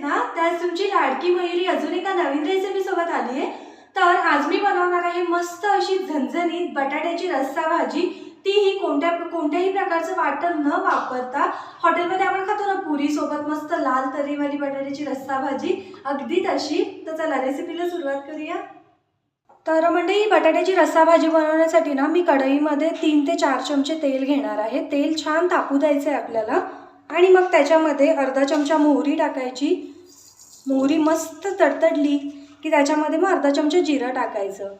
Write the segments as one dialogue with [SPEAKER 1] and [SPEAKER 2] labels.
[SPEAKER 1] ना त्यात तुमची लाडकी मयुरी अजून एका नवीन रेसिपी सोबत आली आहे. तर आज मी बनवणार आहे मस्त अशी झणझणीत बटाट्याची रस्सा भाजी. ती ही कोणत्या कोणत्याही प्रकारचं वाटण न वापरता हॉटेलमध्ये आपण खातो ना पुरीसोबत मस्त लाल तरीवाली बटाट्याची रस्सा भाजी. अगदी तशी. तर चला रेसिपीला सुरुवात करूया. तर म्हणजे ही बटाट्याची रस्सा भाजी बनवण्यासाठी ना मी कढईमध्ये तीन ते चार चमचे तेल घेणार आहे. तेल छान तापू द्यायचं आहे आपल्याला. आणि मग त्याच्यामध्ये अर्धा चमचा मोहरी टाकायची. मोहरी मस्त तडतडली की त्याच्यामध्ये मग अर्धा चमचा जिरं टाकायचं.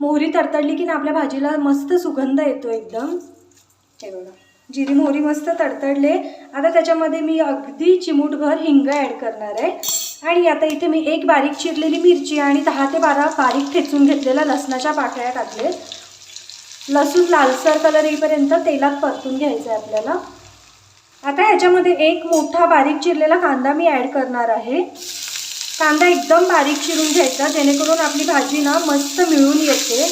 [SPEAKER 1] मोहरी तडतडली की ना आपल्या भाजीला मस्त सुगंध येतो एकदम. हे बघा जिरी मोहरी मस्त तडतडले. आता त्याच्यामध्ये मी अगदी चिमूटभर हिंग ॲड करणार आहे. आणि आता इथे मी एक बारीक चिरलेली मिरची आणि दहा ते बारा बारीक ठेचून घेतलेल्या लसणाच्या पाकळ्या टाकले लसूण लालसर कलर येईपर्यंत तेलात परतून घ्यायचं आहे आपल्याला. आता ह्याच्यामध्ये एक मोठा बारीक चिरलेला कांदा मी ॲड करणार आहे. कांदा एकदम बारीक चिरून घ्यायचा जेणेकरून आपली भाजी ना मस्त मिळून येते.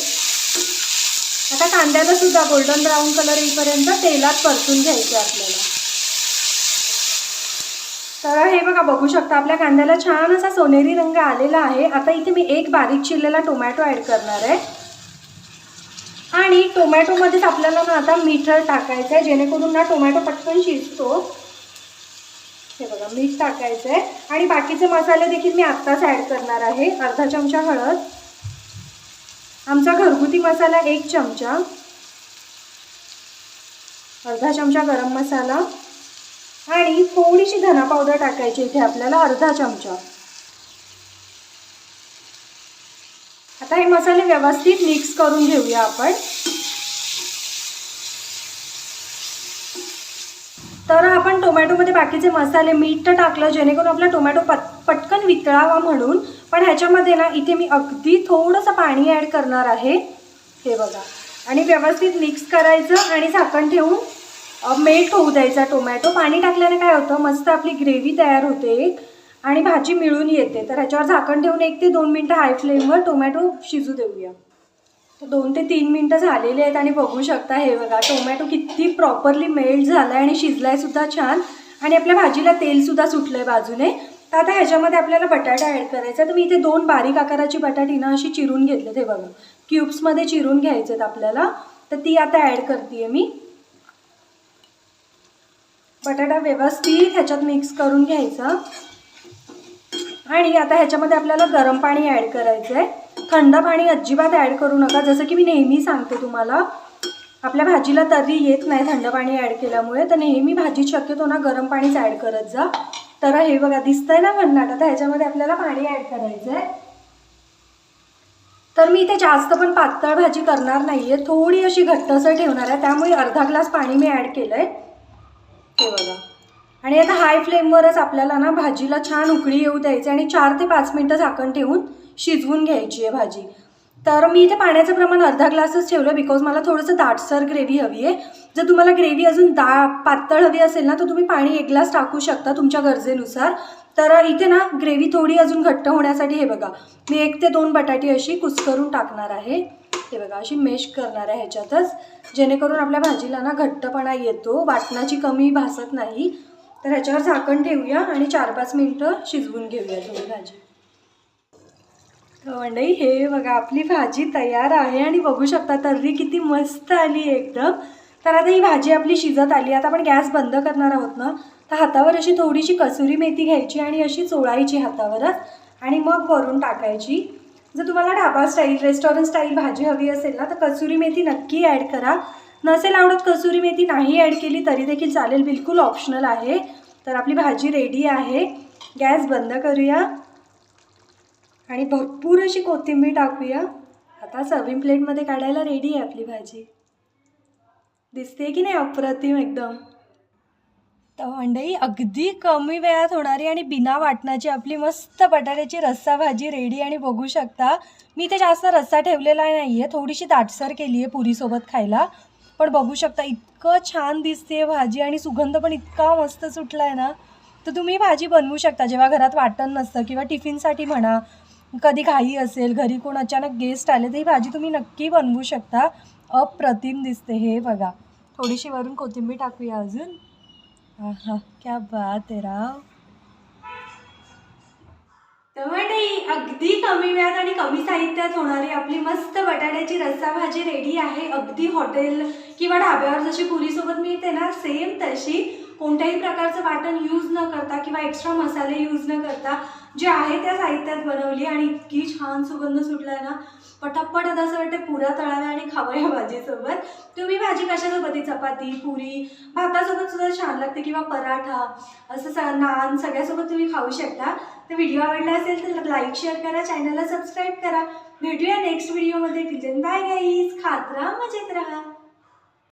[SPEAKER 1] आता कांद्याला सुद्धा गोल्डन ब्राऊन कलर येईपर्यंत तेलात परतून घ्यायचं आपल्याला. तर हे बघा बघू शकता आपल्या कांद्याला छान असा सोनेरी रंग आलेला आहे. आता इथे मी एक बारीक चिरलेला टोमॅटो ॲड करणार आहे. आणि टोमॅटोमध्येच आपल्याला ना आता मीठ टाकायचं आहे जेणेकरून ना टोमॅटो पटकन शिजतो. हे बघा मीठ टाकायचं आहे आणि बाकीचे मसाले देखील मी आत्ताच ॲड करणार आहे. अर्धा चमचा हळद. आमचा घरगुती मसाला एक चमचा. अर्धा चमचा गरम मसाला. आणि थोडीशी धना पावडर टाकायची इथे आपल्याला अर्धा चमचा. आता हे मसाले व्यवस्थित मिक्स करून घेऊया आपण. तर आपण टोमॅटोमध्ये बाकीचे मसाले मीठ तर टाकलं जेणेकरून आपला टोमॅटो पट पटकन वितळावा म्हणून. पण ह्याच्यामध्ये ना इथे मी अगदी थोडंसं पाणी ॲड करणार आहे. हे बघा. आणि व्यवस्थित मिक्स करायचं आणि झाकण ठेवून मेल्ट होऊ द्यायचा टोमॅटो. पाणी टाकल्याने काय होतं? मस्त आपली ग्रेव्ही तयार होते. एक आणि भाजी मिळून येते. तर ह्याच्यावर झाकण ठेवून एक ते दोन मिनटं हाय फ्लेमवर टोमॅटो शिजू देऊया. तर दोन ते तीन मिनटं झालेले आहेत आणि बघू शकता हे बघा टोमॅटो किती प्रॉपरली मेल्ट झाला आहे आणि शिजलाय सुद्धा छान. आणि आपल्या भाजीला तेलसुद्धा सुटलं आहे बाजूने. तर आता ह्याच्यामध्ये आपल्याला बटाटा ॲड करायचा तर मी इथे दोन बारीक आकाराची बटाटी ना अशी चिरून घेतले हे बघा. क्यूब्समध्ये चिरून घ्यायचे आहेत आपल्याला. तर ती आता ॲड करते मी. बटाटा व्यवस्थित ह्याच्यात मिक्स करून घ्यायचा. आणि आता ह्याच्यामध्ये आपल्याला गरम पाणी ॲड करायचं आहे थंड पाणी अजिबात ॲड करू नका. जसं की मी नेहमी सांगते तुम्हाला आपल्या भाजीला तरी येत नाही थंड पाणी ॲड केल्यामुळे. तर नेहमी भाजी शक्यतो ना गरम पाणीच ॲड करत जा. तर हे बघा दिसतंय ना भन्नाट? आता ह्याच्यामध्ये आपल्याला पाणी ॲड करायचं आहे तर मी इथे जास्त पण पातळ भाजी करणार नाही आहे थोडी अशी घट्टसर ठेवणार आहे. त्यामुळे अर्धा ग्लास पाणी मी ॲड केलं आहे हे बघा. आणि आता हाय फ्लेमवरच आपल्याला ना भाजीला छान उकळी येऊ द्यायची आणि चार ते पाच मिनटं झाकण ठेवून शिजवून घ्यायची आहे भाजी. तर मी इथे पाण्याचं प्रमाण अर्धा ग्लासच ठेवलं बिकॉज मला थोडंसं दाटसर ग्रेव्ही हवी आहे. जर तुम्हाला ग्रेव्ही अजून दा पातळ हवी असेल ना तर तुम्ही पाणी एक ग्लास टाकू शकता तुमच्या गरजेनुसार. तर इथे ना ग्रेव्ही थोडी अजून घट्ट होण्यासाठी हे बघा मी एक ते दोन बटाटी अशी कुस्करून टाकणार आहे. हे बघा अशी मेश करणार आहे ह्याच्यातच. जेणेकरून आपल्या भाजीला ना घट्टपणा येतो वाटणाची कमी भासत नाही. तर ह्याच्यावर झाकण ठेवूया आणि चार पाच मिनटं शिजवून घेऊया थोडी भाजी तर मंडळी हे बघा आपली भाजी तयार आहे आणि बघू शकता तर्री किती मस्त आली एकदम. तर आता ही भाजी आपली शिजत आली आता आपण गॅस बंद करणार आहोत ना? तर हातावर अशी थोडीशी कसुरी मेथी घ्यायची आणि अशी चोळायची हातावरच आणि मग वरून टाकायची. जर तुम्हाला ढाबा स्टाईल रेस्टॉरंट स्टाईल भाजी हवी असेल ना तर कसुरी मेथी नक्की ॲड करा. नसेल आवडत कसुरी मेथी नाही ॲड केली तरी देखील चालेल. बिलकुल ऑप्शनल आहे. तर आपली भाजी रेडी आहे. गॅस बंद करूया. आणि भरपूर अशी कोथिंबीर टाकूया. आता सर्विंग प्लेटमध्ये काढायला रेडी आहे आपली भाजी. दिसते की नाही अप्रतिम एकदम? तर मंडई अगदी कमी वेळात होणारी आणि बिना वाटणाची आपली मस्त बटाट्याची रस्सा भाजी रेडी आणि बघू शकता. मी ते जास्त रस्सा ठेवलेला नाही आहे थोडीशी दाटसर केली आहे पुरीसोबत खायला. पण बघू शकता इतकं छान दिसते भाजी आणि सुगंध पण इतका मस्त सुटला आहे ना तर तुम्ही भाजी बनवू शकता. जेव्हा घरात वाटण नसतं किंवा टिफिनसाठी म्हणा कधी घाई असेल घरी कोण अचानक गेस्ट आले तर ही भाजी तुम्ही नक्की बनवू शकता. अप्रतिम दिसते हे बघा. थोडीशी वरून कोथिंबीर टाकूया अजून. हां क्या बात आहे राव. तर ते अगदी कमी वेळात आणि कमी साहित्यात होणारी आपली मस्त बटाट्याची रस्सा भाजी रेडी आहे अगदी हॉटेल किंवा ढाब्यावर. जशी पुरीसोबत मिळते ना सेम तशी. कोणत्याही प्रकारचं वाटण यूज न करता किंवा एक्स्ट्रा मसाले यूज न करता जे आहे त्या साहित्यात बनवली आणि इतकी छान सुगंध सुटलाय ना पटापट आता असं वाटतं पुऱ्या तळाव्या आणि खावं या भाजीसोबत. तुम्ही भाजी कशासोबत चपाती पुरी? भातासोबत सुद्धा छान लागते किंवा पराठा? असं स नान सगळ्यासोबत तुम्ही खाऊ शकता. तर व्हिडिओ आवडला असेल तर लाईक शेअर करा चॅनलला सबस्क्राईब करा. भेटूया नेक्स्ट व्हिडिओमध्ये. Till bye guys. खात राहा मजेत राहा.